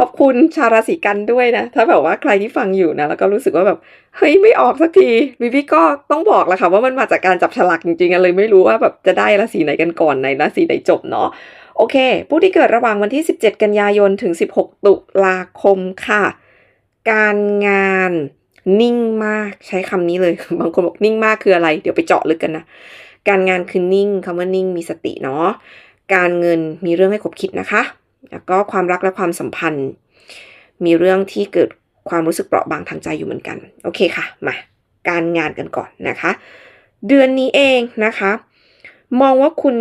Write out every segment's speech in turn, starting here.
ขอบคุณชาราศีกันด้วยนะ ถ้าแบบว่าใครที่ฟังอยู่นะ แล้วก็รู้สึกว่าแบบ เฮ้ยไม่ออกสักทีวิวิก็ต้องบอกแหละค่ะว่ามันมาจากการจับฉลากจริงๆเลยไม่รู้ว่าแบบจะได้ราศีไหนกันก่อนไหนราศีไหนจบเนาะโอเค ผู้ที่เกิดระหว่างวันที่ 17 กันยายนถึง 16 ตุลาคมค่ะ การงานนิ่งมากใช้คำนี้เลย บางคนบอกนิ่งมากคืออะไร เดี๋ยวไปเจาะลึกกันนะ การงานคือนิ่งคำว่านิ่งมีสติเนาะการเงินมีเรื่องให้คบคิดนะคะ แล้วก็ความรักและความสัมพันธ์ มีเรื่องที่เกิดความรู้สึกเปราะบางทางใจอยู่เหมือนกัน โอเคค่ะ มาการงานกันก่อนนะคะ เดือนนี้เองนะคะ มองว่าคุณ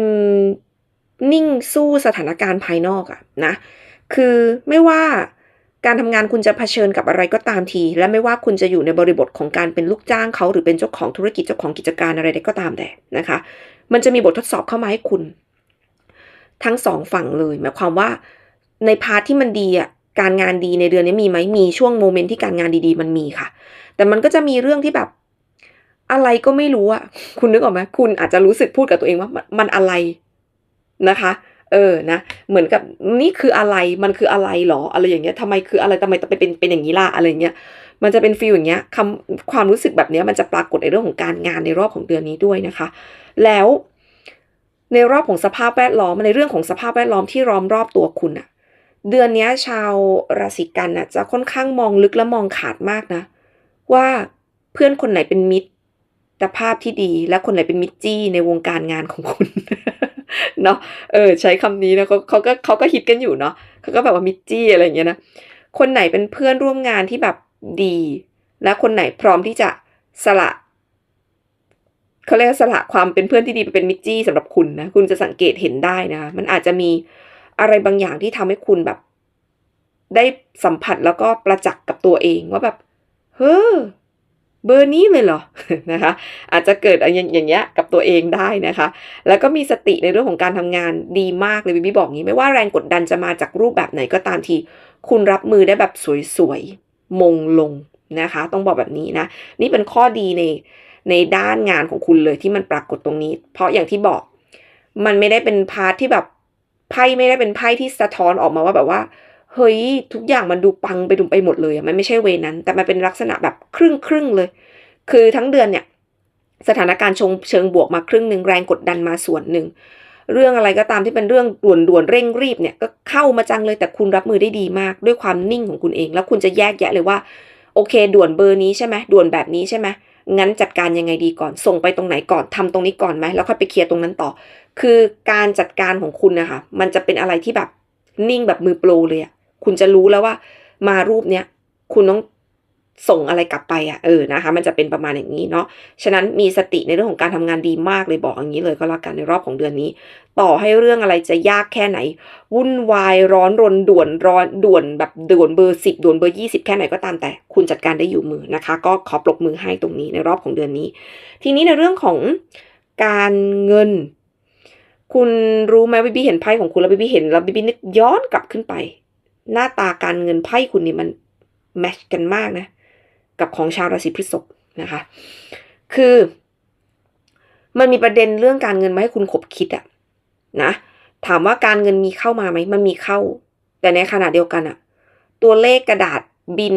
นิ่งสู้สถานการณ์ภายนอกอะนะ คือไม่ว่าการทำงานคุณจะเผชิญกับอะไรก็ตามที และไม่ว่าคุณจะอยู่ในบริบทของการเป็นลูกจ้างเขาหรือเป็นเจ้าของธุรกิจเจ้าของกิจการอะไรใดก็ตามแต่นะคะ มันจะมีบททดสอบเข้ามาให้คุณ ทั้งสองฝั่งเลย หมายความว่าในพาร์ทที่มันดีอะการงานดีในเดือนนี้มีไหมมีช่วงโมเมนต์ที่การงานดีๆ มันมีค่ะ แต่มันก็จะมีเรื่องที่แบบอะไรก็ไม่รู้อะ คุณนึกออกไหมคุณอาจจะรู้สึกพูดกับตัวเองว่ามันมันอะไรนะคะ เออนะ เหมือนกับนี่คืออะไรมันคืออะไรหรอ อะไรอย่างเงี้ยทำไมคืออะไรทำไมต้องไปเป็นเป็นอย่างนี้ล่ะอะไรเงี้ยมันจะเป็นฟีลอย่างเงี้ยคำความรู้สึกแบบเนี้ยมันจะปรากฏในเรื่องของการงานในรอบของเดือนนี้ด้วยนะคะ แล้ว ในรอบของสภาพแวดล้อมในเรื่องของสภาพแวดล้อมที่ล้อมรอบตัวคุณอะเดือนนี้ชาวราศีกันอะจะค่อนข้างมองลึกและมองขาดมากนะ ว่าเพื่อนคนไหนเป็นมิตรแต่ภาพที่ดีและคนไหนเป็นมิตรจี้ในวงการงานของคุณเนาะเออ ใช้คำนี้นะเขาเขาก็เขาก็ฮิตกันอยู่เนาะเขาก็แบบว่ามิตรจี้อะไรอย่างเงี้ยนะคนไหนเป็นเพื่อนร่วมงานที่แบบดี และคนไหนพร้อมที่จะสละ เขาเรียกสละความเป็นเพื่อนที่ดีไปเป็นมิตรจี้สำหรับคุณนะคุณจะสังเกตเห็นได้นะมันอาจจะมีอะไรบางอย่างที่ทำให้คุณแบบ ได้สัมผัสแล้วก็ประจักษ์กับตัวเองว่าแบบ เฮ้อเบอร์นี้เลยเหรอนะคะ อาจจะเกิดอย่างอย่างเงี้ยกับตัวเองได้นะคะ แล้วก็มีสติในเรื่องของการทำงานดีมากเลยบิบี้บอกงี้ไม่ว่าแรงกดดันจะมาจากรูปแบบไหนก็ตามที คุณรับมือได้แบบสวยๆมงลงนะคะ ต้องบอกแบบนี้นะ นี่เป็นข้อดีใน ในด้านงานของคุณเลยที่มันปรากฏตรงนี้ เพราะอย่างที่บอก มันไม่ได้เป็นพาร์ทที่แบบไพ่ไม่ได้เป็นไพ่ที่สะท้อนออกมาว่าแบบว่าเฮ้ยทุกอย่างมันดูปังไปดุมไปหมดเลยมันไม่ใช่เวนั้น แต่มันเป็นลักษณะแบบครึ่งครึ่งเลย คือทั้งเดือนเนี่ย สถานการณ์ชงเชิงบวกมาครึ่งหนึ่งแรงกดดันมาส่วนหนึ่งเรื่องอะไรก็ตามที่เป็นเรื่องด่วนด่วนเร่งรีบเนี่ยก็เข้ามาจังเลยแต่คุณรับมือได้ดีมาก ด้วยความนิ่งของคุณเอง แล้วคุณจะแยกแยะเลยว่า โอเค ด่วนเบอร์นี้ใช่ไหมด่วนแบบนี้ใช่ไหม งั้นจัดการยังไงดีก่อน ส่งไปตรงไหนก่อนทำตรงนี้ก่อนไหมแล้วค่อยไปเคลียร์ตรงนั้นต่อ คือการจัดการของคุณนะคะ มันจะเป็นอะไรที่แบบนิ่งแบบมือโปรเลยอะคุณจะรู้แล้วว่ามารูปเนี้ยคุณต้อง ส่งอะไรกลับไปอะ่ะเออนะคะ มันจะเป็นประมาณอย่างนี้เนาะฉะนั้นมีสติในเรื่องของการทำงานดีมากเลยบอกอย่างนี้เลยก็แล้วกันในรอบของเดือนนี้ ต่อให้เรื่องอะไรจะยากแค่ไหน วุ่นวายร้อนรนด่วนร้อนด่วนแบบด่วนเบอร์สิบด่วนเบอร์ยี่สิบแค่ไหนก็ตามแต่ คุณจัดการได้อยู่มือนะคะ ก็ขอปรบมือให้ตรงนี้ในรอบของเดือนนี้ ทีนี้ในเรื่องของการเงิน คุณรู้ไหมบิบี้เห็นไพ่ของคุณแล้วบิบี้เห็นแล้วบิบี้นึกย้อนกลับขึ้นไป หน้าตาการเงินไพ่คุณนี่มันแมชกันมากนะ กับของชาวราศีพฤษภนะคะ คือมันมีประเด็นเรื่องการเงินมาให้คุณขบคิดอะนะ ถามว่าการเงินมีเข้ามาไหมมันมีเข้า แต่ในขณะเดียวกันอะตัวเลขกระดาษบิน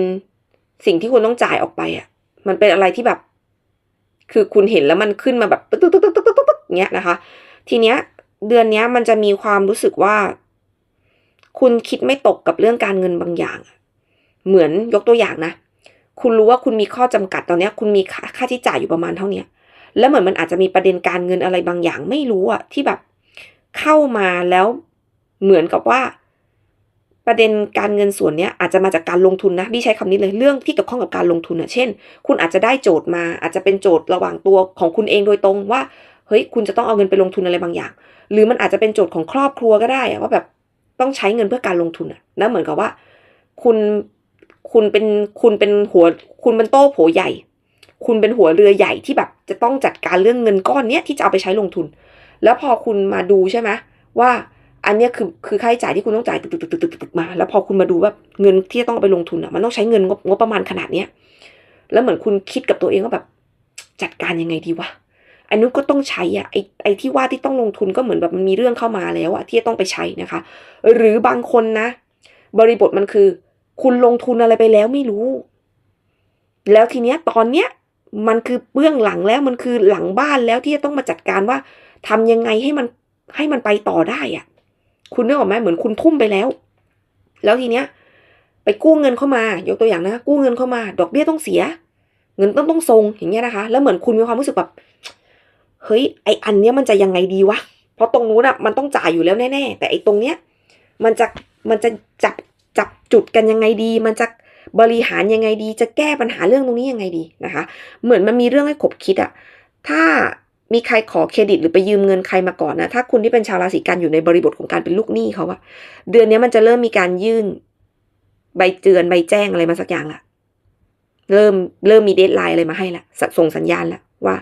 สิ่งที่คุณต้องจ่ายออกไปอะมันเป็นอะไรที่แบบ คือคุณเห็นแล้วมันขึ้นมาแบบตึ๊กตึ๊กตึ๊กตึ๊กตึ๊กตึ๊กเงี้ยนะคะ ทีเนี้ย เดือนเนี้ยมันจะมีความรู้สึกว่า คุณคิดไม่ตกกับเรื่องการเงินบางอย่าง เหมือนยกตัวอย่างนะ คุณรู้ว่าคุณมีข้อจำกัดตอนนี้คุณมีค่าค่าที่จ่ายอยู่ประมาณเท่านี้แล้วเหมือนมันอาจจะมีประเด็นการเงินอะไรบางอย่างไม่รู้อะที่แบบเข้ามาแล้วเหมือนกับว่า ประเด็นการเงินส่วนเนี้ยอาจจะมาจากการลงทุนนะพี่ใช้คำนี้เลยเรื่องที่เกี่ยวข้องกับการลงทุนอะเช่น คุณอาจจะได้โจทย์มา อาจจะเป็นโจทย์ระหว่างตัวของคุณเองโดยตรงว่าเฮ้ยคุณจะต้องเอาเงินไปลงทุนอะไรบางอย่าง หรือมันอาจจะเป็นโจทย์ของครอบครัวก็ได้อะว่าแบบต้องใช้เงินเพื่อการลงทุนอะแล้วเหมือนกับว่า คุณ คุณเป็นคุณเป็นหัว คุณเป็นโต้โผใหญ่ คุณเป็นหัวเรือใหญ่ที่แบบ จะต้องจัดการเรื่องเงินก้อนเนี้ยที่จะเอาไปใช้ลงทุน แล้วพอคุณมาดูใช่ไหมว่าอันเนี้ยคือคือค่าใช้จ่ายที่คุณต้องจ่ายตึกตึกตึกตึกตึกมา แล้วพอคุณมาดูว่าเงินที่จะต้องเอาไปลงทุนอะมันต้องใช้เงินงบงบประมาณขนาดเนี้ยแล้วเหมือนคุณคิดกับตัวเองว่าแบบ จัดการยังไงดีวะอันนู้นก็ต้องใช้อะไอไอที่ว่าที่ต้องลงทุนก็เหมือนแบบมันมีเรื่องเข้ามาแล้วอะที่จะต้องไปใช้นะคะ หรือบางคนนะ บริบทมันคือ คุณลงทุนอะไรไปแล้วไม่รู้ แล้วทีเนี้ยตอนเนี้ยมันคือเบื้องหลังแล้วมันคือหลังบ้านแล้วที่จะต้องมาจัดการว่าทำยังไงให้มันให้มันไปต่อได้อะคุณนึกออกไหมเหมือนคุณทุ่มไปแล้ว แล้วทีเนี้ย ไปกู้เงินเข้ามา ยกตัวอย่างนะ กู้เงินเข้ามา ดอกเบี้ยต้องเสีย เงินต้องต้องทรงอย่างเงี้ยนะคะ แล้วเหมือนคุณมีความรู้สึกแบบเฮ้ยไออันเนี้ยมันจะยังไงดีวะเพราะตรงนู้นอะมันต้องจ่ายอยู่แล้วแน่ๆแต่ไอตรงเนี้ย มันจะมันจะจับ จับจุดกันยังไงดี มันจะบริหารยังไงดี จะแก้ปัญหาเรื่องตรงนี้ยังไงดีนะคะ เหมือนมันมีเรื่องให้ขบคิดอะถ้ามีใครขอเครดิตหรือไปยืมเงินใครมาก่อนนะถ้าคุณที่เป็นชาวราศีกันอยู่ในบริบทของการเป็นลูกหนี้เขาอะเดือนนี้มันจะเริ่มมีการยื่น ใบเตือนใบแจ้งอะไรมาสักอย่างละเริ่มเริ่มมีเดทไลน์อะไรมาให้ละส่งสัญญาณล้วว่า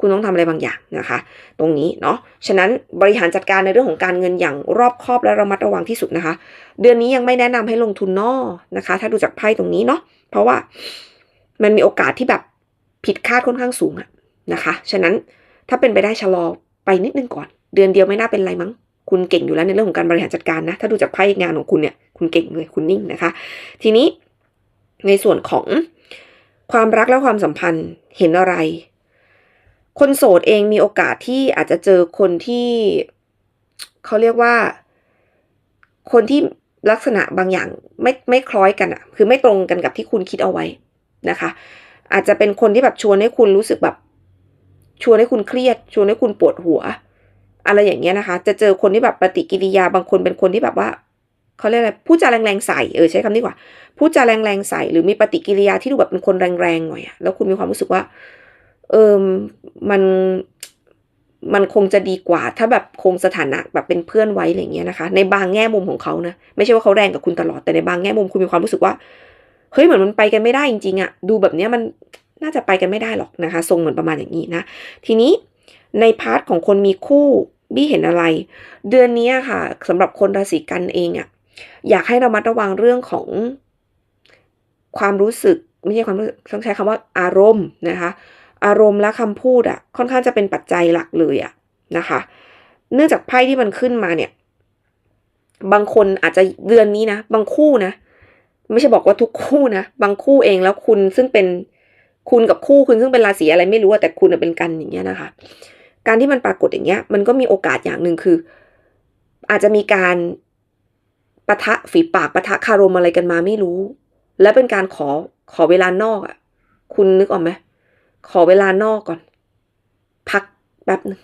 คุณต้องทำอะไรบางอย่างนะคะ ตรงนี้เนาะฉะนั้นบริหารจัดการในเรื่องของการเงินอย่างรอบคอบและระมัดระวังที่สุดนะคะ เดือนนี้ยังไม่แนะนำให้ลงทุนนอนะคะ ถ้าดูจากไพ่ตรงนี้เนาะเพราะว่ามันมีโอกาสที่แบบผิดคาดค่อนข้างสูงอะนะคะ ฉะนั้นถ้าเป็นไปได้ชะลอไปนิดนึงก่อน เดือนเดียวไม่น่าเป็นไรมั้ง คุณเก่งอยู่แล้วในเรื่องของการบริหารจัดการนะ ถ้าดูจากไพ่งานของคุณเนี่ย คุณเก่งเลย คุณนิ่งนะคะ ทีนี้ในส่วนของความรักและความสัมพันธ์เห็นอะไร คนโสดเองมีโอกาสที่อาจจะเจอคนที่เขาเรียกว่า คนที่ลักษณะบางอย่างไม่ไม่คล้อยกันอะคือไม่ตรงกันกับที่คุณคิดเอาไว้นะคะ อาจจะเป็นคนที่แบบชวนให้คุณรู้สึกแบบ ชวนให้คุณเครียด ชวนให้คุณปวดหัว อะไรอย่างเงี้ยนะคะ จะเจอคนที่แบบปฏิกิริยาบางคนเป็นคนที่แบบว่าเขาเรียกอะไรพูดจาแรงๆใส่เออใช้คำนี้กว่าพูดจาแรงๆใส่หรือมีปฏิกิริยาที่ดูแบบเป็นคนแรงๆหน่อยอะแล้วคุณมีความรู้สึกว่า เออมันมันคงจะดีกว่า ถ้าแบบคงสถานะแบบเป็นเพื่อนไว้อะไรเงี้ยนะคะ ในบางแง่มุมของเขานะไม่ใช่ว่าเขาแรงกับคุณตลอดแต่ในบางแง่มุมคุณมีความรู้สึกว่าเฮ้ยเหมือนมันไปกันไม่ได้จริงๆอะดูแบบเนี้ยมันน่าจะไปกันไม่ได้หรอกนะคะทรงเหมือนประมาณอย่างนี้นะ ทีนี้ในพาร์ทของคนมีคู่บี้เห็นอะไร เดือนนี้ค่ะสำหรับคนราศีกันเองอะอยากให้เรามัดระวังเรื่องของความรู้สึก ไม่ใช่ความรู้สึกต้องใช้คำว่าอารมณ์นะคะ อารมณ์และคำพูดอะค่อนข้างจะเป็นปัจจัยหลักเลยอะนะคะ เนื่องจากไพ่ที่มันขึ้นมาเนี่ย บางคนอาจจะเดือนนี้นะ บางคู่นะ ไม่ใช่บอกว่าทุกคู่นะ บางคู่เองแล้วคุณซึ่งเป็นคุณกับคู่คุณซึ่งเป็นราศีอะไรไม่รู้แต่คุณเป็นกันอย่างเงี้ยนะคะ การที่มันปรากฏอย่างเงี้ย มันก็มีโอกาสอย่างหนึ่งคือ อาจจะมีการปะทะฝีปากปะทะคารมอะไรกันมาไม่รู้ และเป็นการขอขอเวลานอกอะ่ะ คุณนึกออกไหม ขอเวลานอกก่อน พักแป๊บหนึ่ง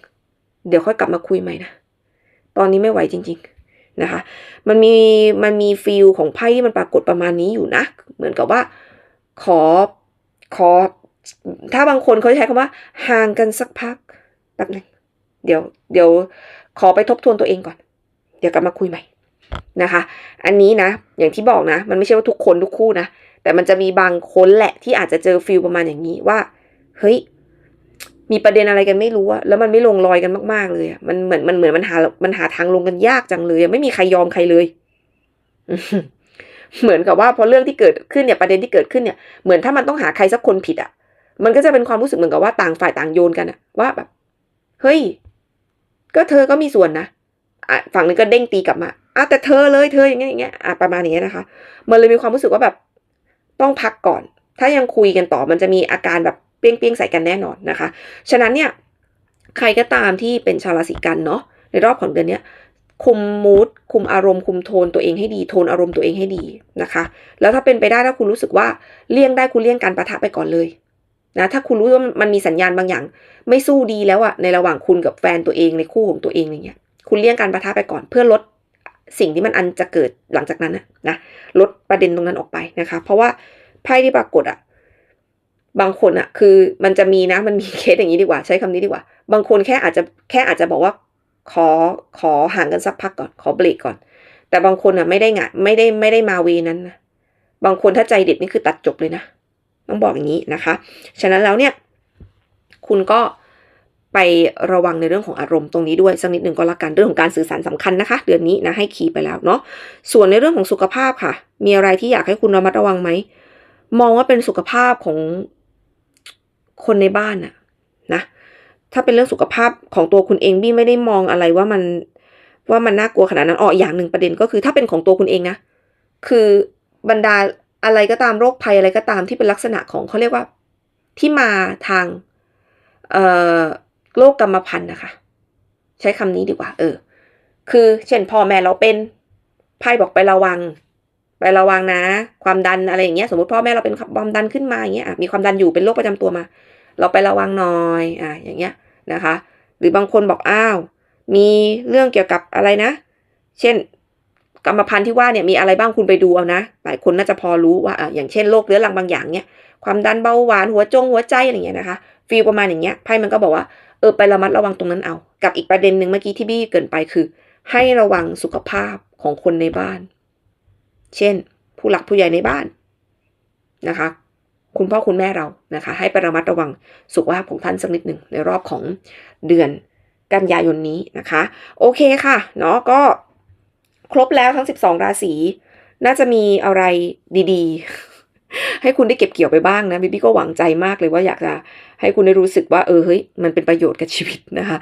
เดี๋ยวค่อยกลับมาคุยใหม่นะ ตอนนี้ไม่ไหวจริง ๆนะคะ มันมีมันมีฟีลของไพ่ที่มันปรากฏประมาณนี้อยู่นะ เหมือนกับว่า ขอขอ ถ้าบางคนเขาใช้คำว่า ห่างกันสักพักแป๊บหนึ่งเดี๋ยวเดี๋ยวขอไปทบทวนตัวเองก่อน เดี๋ยวกลับมาคุยใหม่นะคะ อันนี้นะ อย่างที่บอกนะ มันไม่ใช่ว่าทุกคนทุกคู่นะ แต่มันจะมีบางคนแหละที่อาจจะเจอฟิลประมาณอย่างนี้ว่า เฮ้ย มีประเด็นอะไรกันไม่รู้อะแล้วมันไม่ลงรอยกันมากๆเลยอะมันเหมือนมันเหมือนมันหา มันหาทางลงกันยากจังเลยไม่มีใครยอมใครเลยเหมือนกับว่าพอเรื่องที่เกิดขึ้นเนี่ยประเด็นที่เกิดขึ้นเนี่ยเหมือนถ้ามันต้องหาใครสักคนผิดอะมันก็จะเป็นความรู้สึกเหมือนกับว่าต่างฝ่ายต่างโยนกันอะว่าแบบ เฮ้ย ก็เธอก็มีส่วนนะอะฝั่งนึงก็เด้งตีกลับมาอะแต่เธอเลยเธออย่างเงี้ยอย่างเงี้ยอะประมาณนี้นะคะ มันเลยมีความรู้สึกว่าแบบ ต้องพักก่อน ถ้ายังคุยกันต่อมันจะมีอาการแบบ เปี้ยงๆใส่กันแน่นอนนะคะ ฉะนั้นเนี่ยใครก็ตามที่เป็นชาวราศีกันเนาะในรอบของเดือนเนี้ยคุมมูดคุมอารมณ์คุมโทนตัวเองให้ดี โทนอารมณ์ตัวเองให้ดีนะคะ แล้วถ้าเป็นไปได้ถ้าคุณรู้สึกว่าเลี่ยงได้คุณเลี่ยงการประทะไปก่อนเลยนะถ้าคุณรู้ว่ามันมีสัญญาณบางอย่าง ไม่สู้ดีแล้วอะในระหว่างคุณกับแฟนตัวเองในคู่ของตัวเองอย่างเงี้ยคุณเลี่ยงการประทะไปก่อนเพื่อลดสิ่งที่มันอันจะเกิดหลังจากนั้นนะนะลดประเด็นตรงนั้นออกไปนะคะ เพราะว่าไพ่ที่ปรากฏอะ บางคนอะคือมันจะมีนะมันมีเคสอย่างนี้ดีกว่าใช้คำนี้ดีกว่า บางคนแค่อาจจะแค่อาจจะบอกว่าขอขอห่างกันสักพักก่อนขอเบรกก่อน แต่บางคนอะไม่ได้งะไม่ได้ไม่ได้มาเวนั้นนะบางคนถ้าใจเด็ดนี่คือตัดจบเลยนะ ต้องบอกอย่างนี้นะคะ ฉะนั้นแล้วเนี่ย คุณก็ไประวังในเรื่องของอารมณ์ตรงนี้ด้วยสักนิดหนึ่งก็แล้วกันเรื่องของการสื่อสารสำคัญนะคะ เดือนนี้นะให้คีย์ไปแล้วเนาะส่วนในเรื่องของสุขภาพค่ะ มีอะไรที่อยากให้คุณระมัดระวังไหมมองว่าเป็นสุขภาพของ คนในบ้านอะนะถ้าเป็นเรื่องสุขภาพของตัวคุณเองบี้ไม่ได้มองอะไรว่ามันว่ามันน่ากลัวขนาดนั้นอ๋ออย่างหนึ่งประเด็นก็คือ ถ้าเป็นของตัวคุณเองนะคือบรรดาอะไรก็ตามโรคภัยอะไรก็ตามที่เป็นลักษณะของเขาเรียกว่า ที่มาทางเอ่อโรคกรรมพันธุ์นะคะ ใช้คำนี้ดีกว่า เออ คือเช่นพ่อแม่เราเป็นไพ่บอกไประวัง ไประวังนะ ความดันอะไรอย่างเงี้ยสมมติพ่อแม่เราเป็นความดันขึ้นมาอย่างเงี้ยมีความดันอยู่เป็นโรคประจำตัวมา เราไประวังหน่อยอะอย่างเงี้ยนะคะ หรือบางคนบอกอ้าว มีเรื่องเกี่ยวกับอะไรนะ เช่น กรรมพันธุ์ที่ว่าเนี่ยมีอะไรบ้างคุณไปดูเอานะหลายคนน่าจะพอรู้ว่าอะอย่างเช่นโรคเรื้อรังบางอย่างเนี่ยความดันเบาหวานหัวจงหัวใจอะไรเงี้ยนะคะฟีลประมาณอย่างเงี้ยไพ่มันก็บอกว่าเออไประมัดระวังตรงนั้นเอา กับอีกประเด็นหนึ่งเมื่อกี้ที่บี้เกินไปคือ ให้ระวังสุขภาพของคนในบ้าน เช่น ผู้หลักผู้ใหญ่ในบ้านนะคะ คุณพ่อคุณแม่เรานะคะ ให้ไประมัดระวังสุขภาพของท่านสักนิดหนึ่งในรอบของเดือนกันยายนนี้นะคะ โอเคค่ะเนาะก็ครบแล้วทั้ง 12 ราศีน่าจะมีอะไรดีๆ ให้คุณได้เก็บเกี่ยวไปบ้างนะบิบี้ก็หวังใจมากเลยว่าอยากจะให้คุณได้รู้สึกว่าเออเฮ้ยมันเป็นประโยชน์กับชีวิตนะคะ